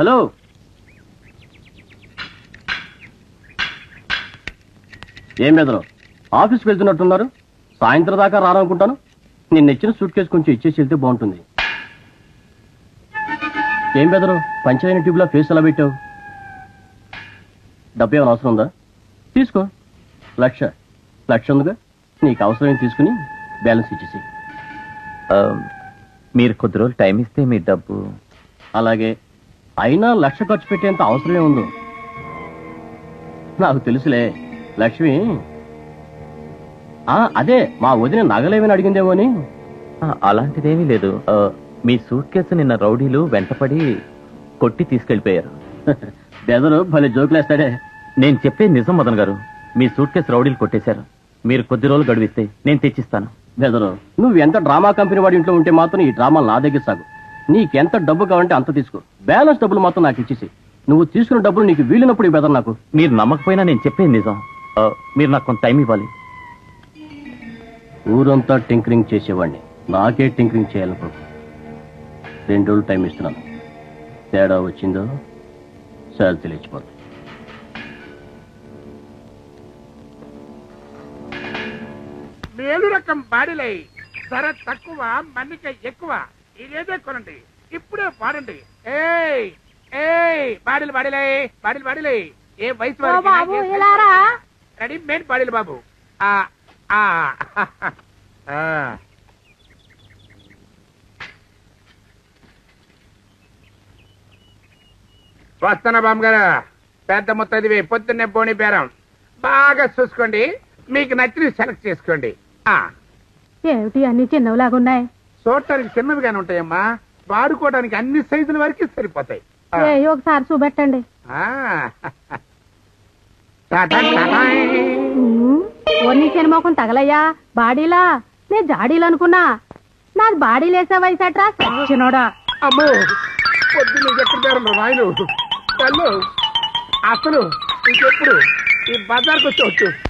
Hello. ఏం బెదరు ఆఫీస్కి వెళ్తున్నట్టున్నారు. సాయంత్రం దాకా రారనుకుంటాను. నేను ఇచ్చిన సూట్ కేసు కొంచెం ఇచ్చేసి వెళ్తే బాగుంటుంది. ఏం బెదరు? పంచైన ట్యూబ్లో ఫేస్ ఎలా పెట్టావు? డబ్బు ఏమైనా అవసరం ఉందా? తీసుకో. లక్ష. లక్ష ఉందిగా. నీకు అవసరం తీసుకుని బ్యాలెన్స్ ఇచ్చేసి. మీరు కొద్ది రోజులు టైం ఇస్తే మీ డబ్బు. అలాగే. అయినా లక్ష ఖర్చు పెట్టేంత అవసరమే ఉందో? నాకు తెలుసులే లక్ష్మి. ఆ, అదే మా వదిన నగలేమని అడిగిందేమో అని. అలాంటిదేమీ లేదు. మీ సూట్ కేసు నిన్న రౌడీలు వెంటపడి కొట్టి తీసుకెళ్ళిపోయారు బెదరు భలే జోకులేస్తాడే. నేను చెప్పేది నిజం మదన్ గారు. మీ సూట్ కేసు రౌడీలు కొట్టేశారు. మీరు కొద్ది రోజులు గడివిస్తే నేను తెచ్చిస్తాను. బెదరు నువ్వు ఎంత డ్రామా కంపెనీ వాడి ఇంట్లో ఉంటే మాత్రం ఈ డ్రామా నా దగ్గర సాగు. నీకెంత డబ్బు కావాలంటే అంత తీసుకో. బ్యాలెన్స్ డబ్బులు మాత్రం నాకు ఇచ్చేసి నువ్వు తీసుకున్న డబ్బులు నీకు వీలునప్పుడు ఈ బెదర్ నాకు. మీరు నమ్మకపోయినా నేను చెప్పేది నిజం. ఆ, మీరు నాకు కొంత టైం ఇవ్వాలి. ఊరంతా టింకరింగ్ చేసేవాడిని. నాకే టింకరింగ్ చేయాలనుకో రెండు రోజులు టైం ఇస్తున్నాను. తేడా వచ్చిందో సార్ తెలియచిపోతుంది మేలు రకం బాడీలై. ధర తక్కువ మన్నిక ఎక్కువ. ఇదేదే కొనండి ఇప్పుడే పాడండి ఏయ్ ఏయ్ బాడీలు బాడీలై బాడీలు బాడీలై ఏ వయసు బాబు ఇలారా? రెడీ మేడ్ బాడీలు బాబు. ఆ ఆ. ఆ. వస్తానా బామ్మ గారు పెద్ద ముత్తదివి పొద్దున్నే పోనీ బేరం. బాగా చూసుకోండి. మీకు నచ్చినవి సెలెక్ట్ చేసుకోండి. ఆ. ఏమిటి అన్ని చిన్నవిలాగున్నాయి? చూడటానికి చిన్నవిగానే ఉంటాయమ్మా. వాడుకోవడానికి అన్ని సైజుల వరకు సరిపోతాయి. ఒకసారి చూపెట్టండి. ఆ. టాటా తగలయ్యా బాడీలా? నే జాడీలు అనుకున్నా. నాది బాడీలేసే వయసట్రా సచ్చినోడా. అమ్మో పొద్దున్న తల్లు అసలు ఇంకెప్పుడు ఈ బజార్కి వచ్చి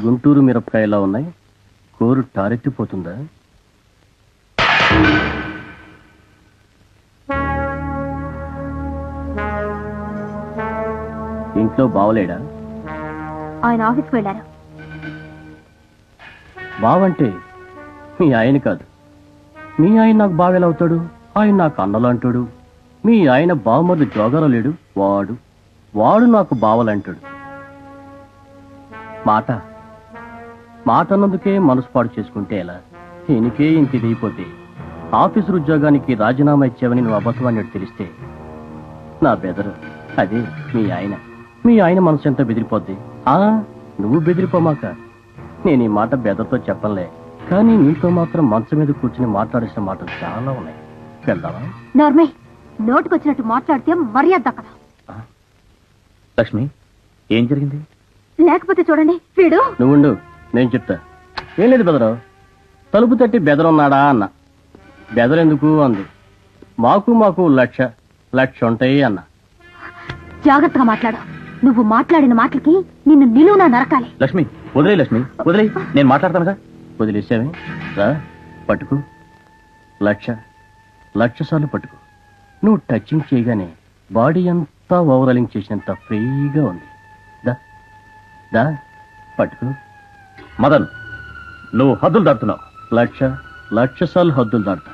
గుంటూరు మిరపకాయ ఎలా ఉన్నాయి? కోరు టారెత్తిపోతుందా? ఇంట్లో బావలేడా? ఆయన ఆఫీస్కి వెళ్ళారు. బావంటే మీ ఆయన కాదు. మీ ఆయన నాకు బావెలా అవుతాడు? ఆయన నాకు అన్నలంటాడు మీ ఆయన బావమరుడు జోగర లేడు? వాడు. వాడు నాకు బావలంటాడు. మాట మాట అన్నందుకే మనసు పాడు చేసుకుంటే ఎలా? దీనికే ఇంత ఇదైపోతే ఆఫీసు ఉద్యోగానికి రాజీనామా ఇచ్చావని నువ్వు అబద్ధమని తెలిస్తే? నా బెదరు అదే మీ ఆయన. మీ ఆయన మనసు ఎంత బెదిరిపోద్ది? ఆ నువ్వు బెదిరిపోమాక. నేను ఈ మాట బెదర్తో చెప్పలే కానీ నీతో మాత్రం మంచం మీద కూర్చుని మాట్లాడేసిన మాటలు చాలా ఉన్నాయి. వెళ్దామా? నార్మే నోటుకొచ్చినట్టు మాట్లాడితే మర్యాద దక్కదు? లక్ష్మి ఏం జరిగింది? లేకపోతే చూడండి వీడు? నువ్వుండు నేను చెప్తా. ఏం లేదు బెదరు తలుపు తట్టి బెదరున్నాడా అన్న. బెదరెందుకు అంది. మాకు మాకు లక్ష లక్ష ఉంటాయి అన్న. జాగ్రత్తగా మాట్లాడు. నువ్వు మాట్లాడిన మాటలకి నిన్ను నిలువునా నరకాలి. లక్ష్మి వదిలే లక్ష్మి వదిలే. నేను మాట్లాడతానుగా? వదిలేసావే. రా పట్టుకు. లక్ష లక్ష సార్లు పట్టుకు. నువ్వు టచింగ్ చేయగానే బాడీ అంతా ఓవరాలింగ్ చేసినంత ఫ్రీగా ఉంది. దా దా పట్టుకు. మదన్ నువ్వు హద్దులు దాటుతున్నావు. లక్ష లక్ష సార్లు హద్దులు దాడతా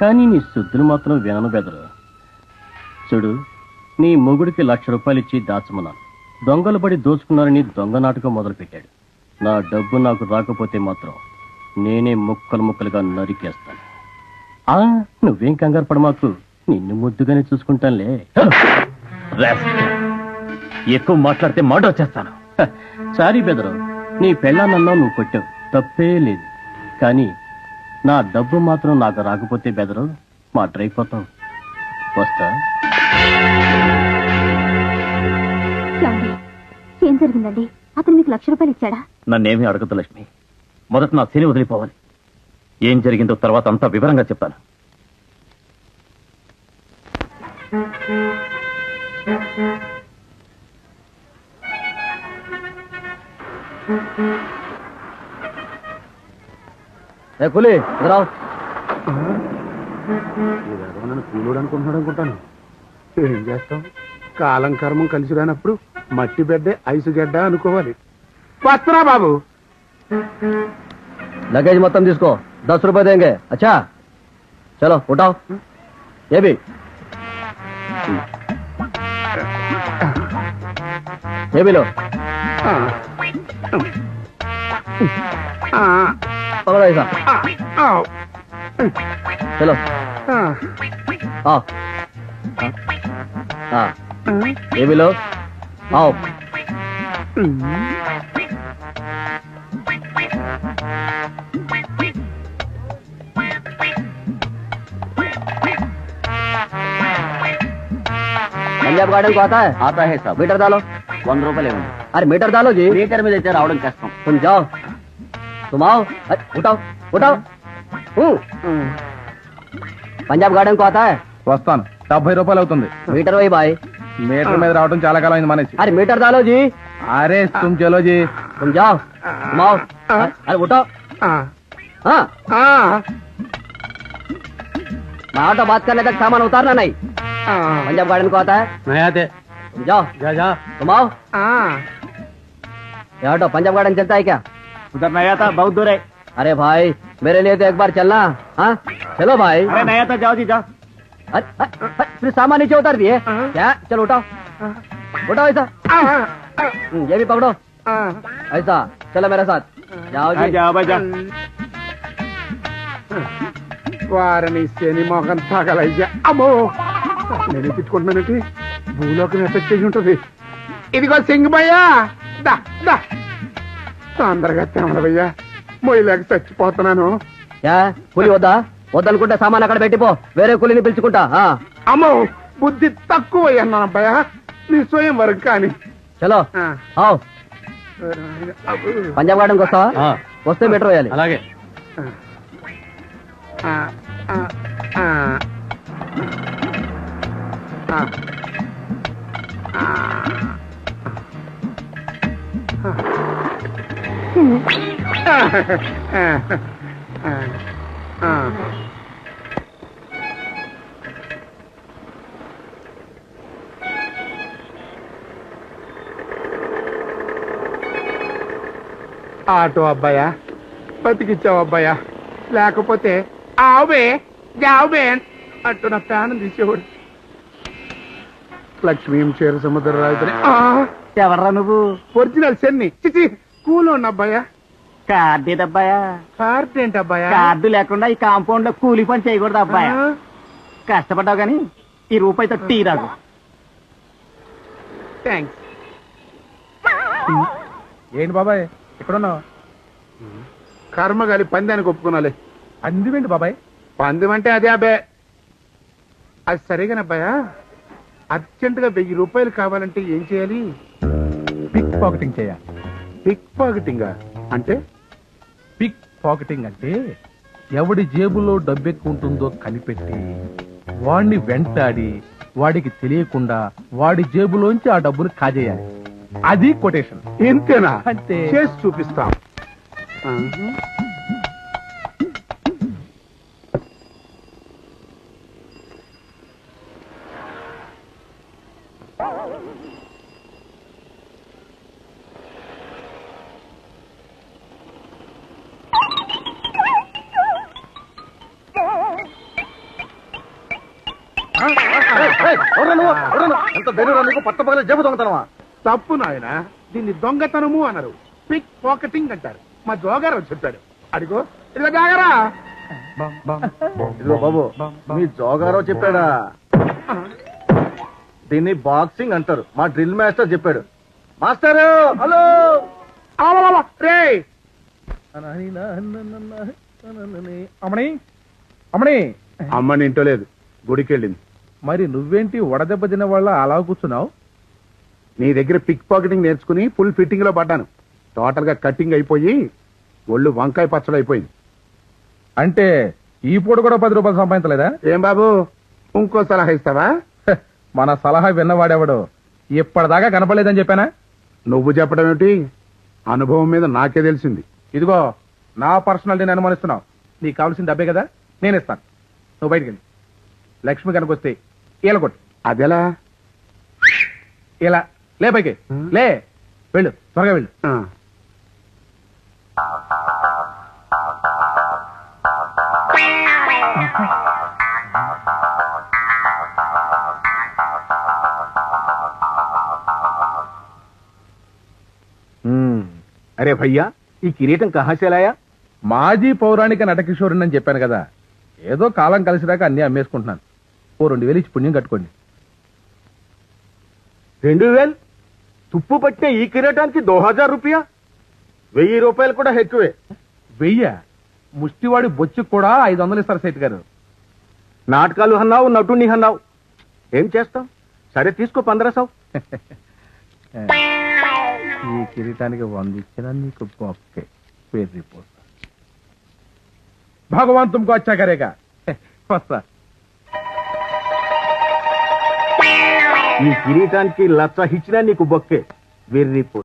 కానీ నీ శుద్ధులు మాత్రం వినను బెదరు. చూడు నీ మొగుడికి లక్ష రూపాయలు ఇచ్చి దాచమన్నాను. దొంగలు పడి దోచుకున్నారని దొంగ నాటకం మొదలుపెట్టాడు. నా డబ్బు నాకు రాకపోతే మాత్రం నేనే ముక్కలు ముక్కలుగా నరికేస్తాను. ఆ నువ్వేం కంగారు పడమాకు. నిన్ను ముద్దుగానే చూసుకుంటానులే. ఎక్కువ మాట్లాడితే మాట వచ్చేస్తాను సారీ బెదరు. నీ పెళ్ళానన్నా నువ్వు కొట్టావు. తప్పే లేదు. కానీ నా డబ్బు మాత్రం నాకు రాకపోతే బెదరు మాటరైపోతావు వస్తా. ఏమండి? ఏం జరిగిందండి? అతను మీకు లక్ష రూపాయలు ఇచ్చాడా? నన్నేమీ అడగదు లక్ష్మి. మొదట నా శని వదిలిపోవాలి. ఏం జరిగిందో తర్వాత అంతా వివరంగా చెప్తాను. కూలి నన్ను కూలోడు అనుకుంటున్నాడు అనుకుంటాను. ఏం చేస్తాం? కాలం కర్మం కలిసి రానప్పుడు మట్టి బిడ్డే ఐసు గడ్డ అనుకోవాలి. వస్తున్నా బాబు. లగేజ్ మొత్తం తీసుకో. దశ రూపాయలు ఏంగే అచ్చా. చలో ఉంటావు. ఏబి. ఏబిలో. पकड़ो ऐसा चलो आओ हाँ ये भी लो आओ पंजाब गार्डन को आता है आता है सब मीटर डालो वन रुपए ले अरे मीटर डालो जी मीटर में देते रावण कष्टम तुम जाओ तुम आओ अरे, उठाओ उठाओ हम्म। पंजाब गार्डन को आता है వస్తాను డెబ్బై రూపాయలు అవుతుంది मीटर वही भाई మీటర్ మీద రావడం చాలా కాలం అయింది మనిషి अरे मीटर डालो जी అరే తుమ్ చలో జీ तुम जाओ तुम आओ अरे उठाओ ఆ, हाँ ఆ, मैं ऑटो बात करने तक सामान उतारना नहीं ఆ, पंजाब गार्डन को आता है నయా తే तुम जाओ जा जा तुम आओ ఆ. ये ऑटो पंजाब गार्डन चलता है क्या उधर नया था बहुत दूर है अरे भाई मेरे लिए तो एक बार चलना हाँ चलो भाई नया था जाओ जी जाओ अरे, अरे, अरे, फिर सामान नीचे उतार दिए क्या चलो उठाओ उठाओ ऐसा ఆ, ఆ, हम्म, ये भी पकड़ो ఆ. ऐसा चलो मेरे साथ जाओ जी जाओ भाई जा వారిని శని మొఖం తగలయ్యా అమ్మో నేను తిట్టుకుంటున్నానంటే భూలోకం ఎఫెక్ట్ చేసి ఉంటుంది. ఇదిగో సింగమయ్యా. దా దా. తొందరగా తినడవయ్యా మొయ్యలేక చచ్చిపోతున్నాను. क्या కూలి వద్దా? వద్దనుకుంటే సామాన్ అక్కడ పెట్టిపో వేరే కూలిని పిలుచుకుంటా ఆ, అమ్మో బుద్ధి తక్కువ అన్నాను అబ్బాయా నీ స్వయం వరకు కానీ. చలో ఆ. ఆవ్. పంజాబ్ గార్డెన్కి వస్తావా ఆ. వస్తే మీటర్ వేయాలి. అలాగే. ఆ, ఆ, ఆ. ఆ. ఆటో అబ్బాయా? బతికిచ్చావు అబ్బాయా? లేకపోతే ఆవే జావే అంటూ నా ప్రాణం తీసేవాడు. లక్ష్మీ చేరు సముద్ర రాజుని ఎవర్రా నువ్వు? ఒరిజినల్ సెన్ని చిచి కూల్ ఉన్న అబ్బాయా? కార్డు ఏదబ్బాయా కార్ట్ ఏంటి అబ్బాయా? కార్డు లేకుండా ఈ కాంపౌండ్లో కూలి పని చేయకూడదు అబ్బాయా? కష్టపడ్డావు గాని ఈ రూపాయితో టీ రాదు థ్యాంక్స్ ఏంటి బాబాయ్? ఎక్కడున్నావు? కర్మగాలి పందానికి ఒప్పుకున్నాలే. అందివేంటి బాబాయ్? పందెం అంటే అదే అబ్బే. అది సరేగానబ్బాయా అర్జెంట్గా వెయ్యి రూపాయలు కావాలంటే ఏం చేయాలి? పిక్ పాకెటింగ్ చేయాలి. పిక్ పాకెటింగ్ అంటే? పిక్ పాకెటింగ్ అంటే ఎవడి జేబులో డబ్బు ఎక్కువ ఉంటుందో కనిపెట్టి వాడిని వెంటాడి వాడికి తెలియకుండా వాడి జేబులోంచి ఆ డబ్బును కాజేయాలి. అది కొటేషన్. ఇంతేనా? అంతే. చేసి చూపిస్తాం. తప్పు నాయన. దీన్ని దొంగతనము అన్నారు పిక్ పాకెటింగ్ అంటారు. మా జోగారావు చెప్పాడు. అడిగో. ఇదిగో జాగరా. ఇదిగో బాబు మీ జోగారావు చెప్పాడా? దీన్ని బాక్సింగ్ అంటారు. మా డ్రిల్ మాస్టర్ చెప్పాడు. Master hello. రే. అమణి అమణి అమ్మని ఇంటో లేదు. గుడికి వెళ్ళింది మరి నువ్వేంటి వడదెబ్బ తిన్న వాళ్ళ అలా కూర్చున్నావు? నీ దగ్గర పిక్ పాకెటింగ్ నేర్చుకుని ఫుల్ ఫిట్టింగ్లో పడ్డాను. టోటల్గా కటింగ్ అయిపోయి ఒళ్ళు వంకాయ పచ్చడి అయిపోయింది. అంటే ఈ పూట కూడా పది రూపాయలు సంపాదించలేదా? ఏం బాబు? ఇంకో సలహా ఇస్తావా? హ, మన సలహా విన్నవాడెవడు ఇప్పటిదాకా కనపడలేదని చెప్పానా? నువ్వు చెప్పడం ఏమిటి? అనుభవం మీద నాకే తెలిసింది. ఇదిగో నా పర్సనాలిటీని అనుమానిస్తున్నావు. నీకు కావాల్సిన డబ్బే కదా? నేను ఇస్తాను. నువ్వు బయటికి వెళ్ళి. లక్ష్మి కనుక వస్తే ఇలా కొట్టు. అదెలా? ఇలా లే పైకి. లే. వెళ్ళు. త్వరగా వెళ్ళు. అరే భయ్యా ఈ కిరీటం కహాసేలాయా? మాజీ పౌరాణిక నటకిషోరుని అని చెప్పాను కదా. ఏదో కాలం కలిసిరాక అన్ని అమ్మేసుకుంటున్నాను. ఓ రెండు వేలు ఇచ్చి పుణ్యం కట్టుకోండి. రెండు వేలు? తుప్పు పట్టిన ఈ కిరీటానికి దో హజార్ రూపాయ? వెయ్యి రూపాయలు కూడా ఎక్కువే వెయ్య? ముష్టివాడి బొచ్చు కూడా ఐదు వందలు ఇస్తారు సేట్ గారు. నాటకాలు అన్నావు నటుని అన్నావు ఏం చేస్తాం? సరే తీసుకో పంద్రసౌ ఈ కిరీటానికి వంద ఇచ్చినా నీకు బొక్కే పేరు పోతా భగవాన్ తుమ్కో వచ్చా కరేగా వస్తా. ఈ కిరీటానికి లచ్చ ఇచ్చినా నీకు బొక్కే. వెర్రిపో